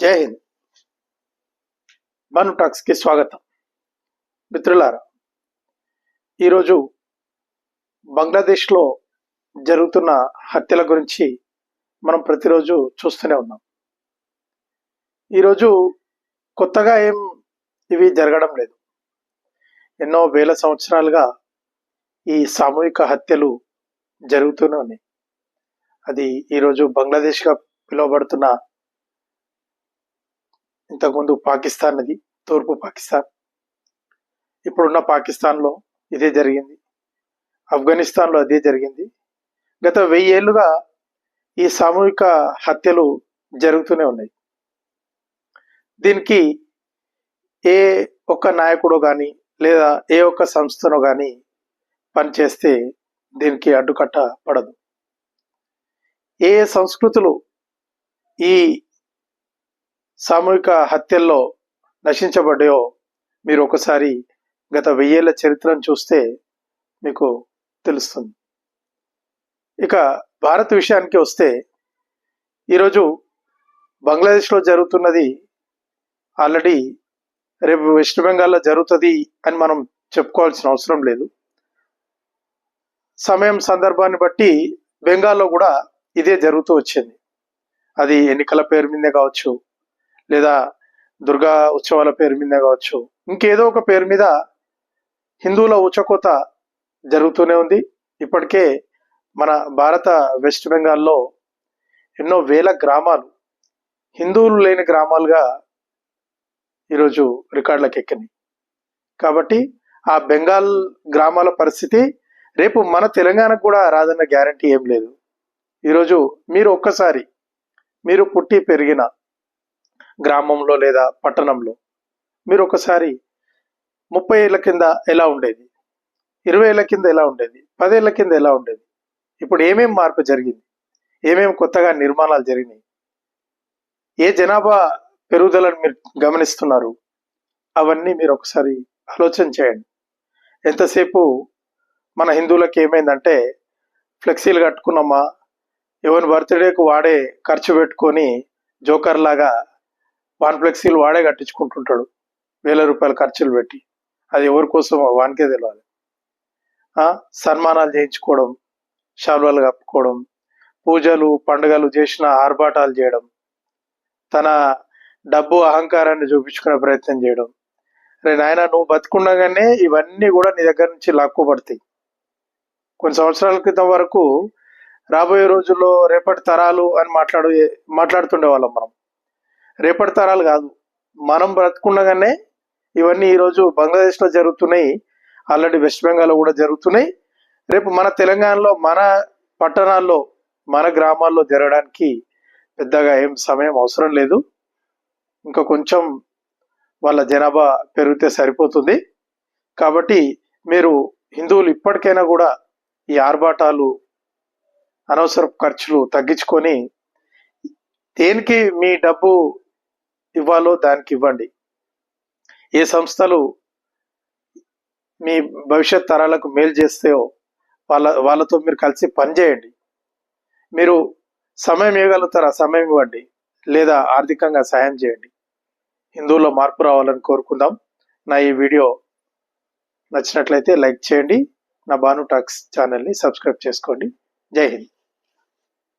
జై హింద్. మను టాక్స్కి స్వాగతం. మిత్రులారా ఈరోజు బంగ్లాదేశ్లో జరుగుతున్న హత్యల గురించి మనం ప్రతిరోజు చూస్తూనే ఉన్నాం. ఈరోజు కొత్తగా ఏం ఇవి జరగడం లేదు. ఎన్నో వేల సంవత్సరాలుగా ఈ సామూహిక హత్యలు జరుగుతూనే ఉన్నాయి. అది ఈరోజు బంగ్లాదేశ్గా పిలువబడుతున్న ఇంతకుముందు పాకిస్తాన్ అది తూర్పు పాకిస్తాన్. ఇప్పుడున్న పాకిస్తాన్లో ఇదే జరిగింది. ఆఫ్ఘనిస్తాన్లో అదే జరిగింది. గత వెయ్యి ఏళ్ళుగా ఈ సామూహిక హత్యలు జరుగుతూనే ఉన్నాయి. దీనికి ఏ ఒక్క నాయకుడు కానీ లేదా ఏ ఒక్క సంస్థనో కానీ పనిచేస్తే దీనికి అడ్డుకట్ట పడదు. ఏ సంస్కృతులు ఈ సామూహిక హత్యల్లో నశించబడ్డాయో మీరు ఒకసారి గత వెయ్యేళ్ళ చరిత్రను చూస్తే మీకు తెలుస్తుంది. ఇక భారత్ విషయానికి వస్తే ఈరోజు బంగ్లాదేశ్లో జరుగుతున్నది ఆల్రెడీ రేపు వెస్ట్ బెంగాల్లో జరుగుతుంది అని మనం చెప్పుకోవాల్సిన అవసరం లేదు. సమయం సందర్భాన్ని బట్టి బెంగాల్లో కూడా ఇదే జరుగుతూ వచ్చింది. అది ఎన్నికల పేరు మీదే కావచ్చు లేదా దుర్గా ఉత్సవాల పేరు మీద కావచ్చు ఇంకేదో ఒక పేరు మీద హిందువుల ఉచకోత జరుగుతూనే ఉంది. ఇప్పటికే మన భారత వెస్ట్ బెంగాల్లో ఎన్నో వేల గ్రామాలు హిందువులు లేని గ్రామాలుగా ఈరోజు రికార్డులకు ఎక్కినాయి కాబట్టి ఆ బెంగాల్ గ్రామాల పరిస్థితి రేపు మన తెలంగాణకు కూడా రాదన్న గ్యారంటీ ఏం లేదు. ఈరోజు మీరు ఒక్కసారి మీరు పుట్టి పెరిగిన గ్రామంలో లేదా పట్టణంలో. మీరు ఒకసారి ముప్పై ఏళ్ళ కింద ఎలా ఉండేది? ఇరవై ఏళ్ళ కింద ఎలా ఉండేది? పదేళ్ళ కింద ఎలా ఉండేది? ఇప్పుడు ఏమేం మార్పు జరిగింది? ఏమేం కొత్తగా నిర్మాణాలు జరిగినాయి? ఏ జనాభా పెరుగుదలను మీరు గమనిస్తున్నారు? అవన్నీ మీరు ఒకసారి ఆలోచన చేయండి. ఎంతసేపు మన హిందువులకు ఏమైందంటే ఫ్లెక్సీలు కట్టుకున్నామా? ఎవరి బర్త్డేకు వాడే ఖర్చు పెట్టుకొని జోకర్ లాగా వాన్ ఫ్లెక్సీలు వాడే కట్టించుకుంటుంటాడు. వేల రూపాయల ఖర్చులు పెట్టి. అది ఎవరి కోసం? వానికే తెలియాలి సన్మానాలు చేయించుకోవడం శాలువాలు కప్పుకోవడం పూజలు పండుగలు చేసిన ఆర్భాటాలు చేయడం తన డబ్బు అహంకారాన్ని చూపించుకునే ప్రయత్నం చేయడం. రే నాయన నువ్వు బతుకుండగానే ఇవన్నీ కూడా నీ దగ్గర నుంచి లాక్కుపడతాయి. కొన్ని సంవత్సరాల క్రితం వరకు రాబోయే రోజుల్లో రేపటి తరాలు అని మాట్లాడు మాట్లాడుతుండే వాళ్ళం మనం. రేపటి తరాలు కాదు. మనం బ్రతుకుండగానే ఇవన్నీ ఈరోజు బంగ్లాదేశ్లో జరుగుతున్నాయి. ఆల్రెడీ వెస్ట్ బెంగాల్లో కూడా జరుగుతున్నాయి. రేపు మన తెలంగాణలో మన పట్టణాల్లో మన గ్రామాల్లో జరగడానికి పెద్దగా ఏం సమయం అవసరం లేదు. ఇంకా కొంచెం వాళ్ళ జనాభా పెరిగితే సరిపోతుంది. కాబట్టి మీరు హిందువులు ఇప్పటికైనా కూడా ఈ ఆర్భాటాలు అనవసర ఖర్చులు తగ్గించుకొని దేనికి మీ డబ్బు ఇవ్వాలో దానికి ఇవ్వండి. ఏ సంస్థలు మీ భవిష్యత్ తరాలకు మేలు చేస్తాయో వాళ్ళ వాళ్ళతో మీరు కలిసి పనిచేయండి మీరు సమయం ఇవ్వగలుగుతారా? సమయం ఇవ్వండి. లేదా ఆర్థికంగా సాయం చేయండి. హిందువుల్లో మార్పు రావాలని కోరుకుందాం. నా ఈ వీడియో నచ్చినట్లయితే లైక్ చేయండి. నా భాను టాక్స్ ఛానల్ని సబ్స్క్రైబ్ చేసుకోండి. జై హింద్.